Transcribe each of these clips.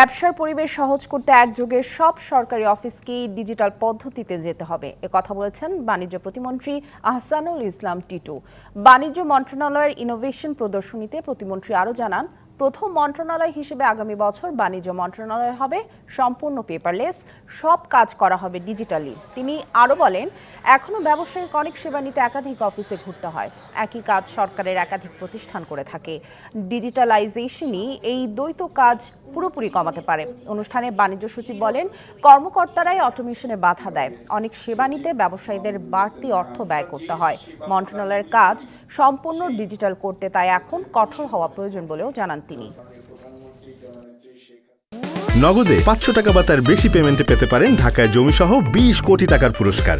ব্যবসার পরিবেশ সহজ করতে একযোগে সব সরকারি অফিসকেই ডিজিটাল পদ্ধতিতে যেতে হবে। এ কথা বলেছেন বাণিজ্য প্রতিমন্ত্রী আহসানুল ইসলাম টিটু। বাণিজ্য মন্ত্রণালয়ের ইনোভেশন প্রদর্শনীতে প্রতিমন্ত্রী আরও জানান প্রথম মন্ত্রণালয় হিসেবে আগামী বছর বাণিজ্য মন্ত্রণালয় হবে। সম্পূর্ণ পেপারলেস সব কাজ করা হবে ডিজিটালি তিনি আরও বলেন এখনও ব্যবসায়িক অনেক সেবা নিতে একাধিক অফিসে ঘুরতে হয়। একই কাজ সরকারের একাধিক প্রতিষ্ঠান করে থাকে। ডিজিটালাইজেশনই এই দ্বৈত কাজ পুরোপুরি কমাতে পারে। অনুষ্ঠানে বাণিজ্য সচিব বলেন, কর্মকর্তারাই অটোমেশনে বাধা দেয়। অনেক সেবা নিতে ব্যবসায়ীদের বাড়তি অর্থ ব্যয় করতে হয়। মন্ত্রণালয়ের কাজ সম্পূর্ণ ডিজিটাল করতে তাই এখন কঠোর হওয়া প্রয়োজন বলেও জানান তিনি। নগদে পাঁচশো টাকা বা তার বেশি পেমেন্টে পেতে পারেন ঢাকায় জমিসহ বিশ কোটি টাকার পুরস্কার।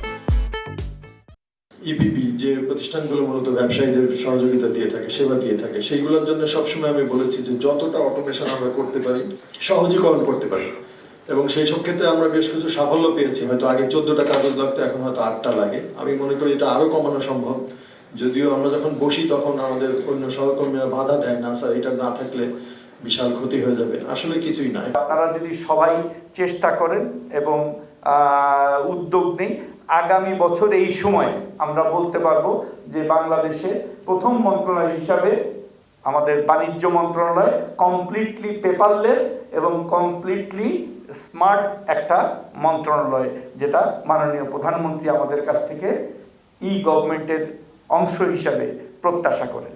ইপিপি E যে প্রতিষ্ঠানগুলো মূলত ব্যবসায়ীদের সহযোগিতা দিয়ে থাকে সেবা দিয়ে থাকে সেইগুলোর জন্য সবসময় আমি বলেছি যে যতটা অটোমেশন আমরা করতে পারি সহজীকরণ করতে পারি। এবং সেই সব ক্ষেত্রে আমরা বেশ কিছু সাফল্য পেয়েছি। হয়তো আগে চোদ্দটা কাগজ লাগতো এখন হয়তো আটটা লাগে। আমি মনে করি এটা আরও কমানো সম্ভব। যদিও আমরা যখন বসি তখন আমাদের অন্য সহকর্মীরা বাধা দেয় না, স্যার, এটা না থাকলে বিশাল ক্ষতি হয়ে যাবে। আসলে কিছুই নাই। আপনারা যদি সবাই চেষ্টা করেন এবং উদ্যোগ নেই, আগামী বছর এই সময় আমরা বলতে পারব যে বাংলাদেশে প্রথম মন্ত্রণালয় হিসাবে আমাদের বাণিজ্য মন্ত্রণালয় কমপ্লিটলি পেপারলেস এবং কমপ্লিটলি স্মার্ট একটা মন্ত্রণালয়, যেটা মাননীয় প্রধানমন্ত্রী আমাদের কাছ থেকে ই গভর্নমেন্টের অংশ হিসাবে প্রত্যাশা করেন।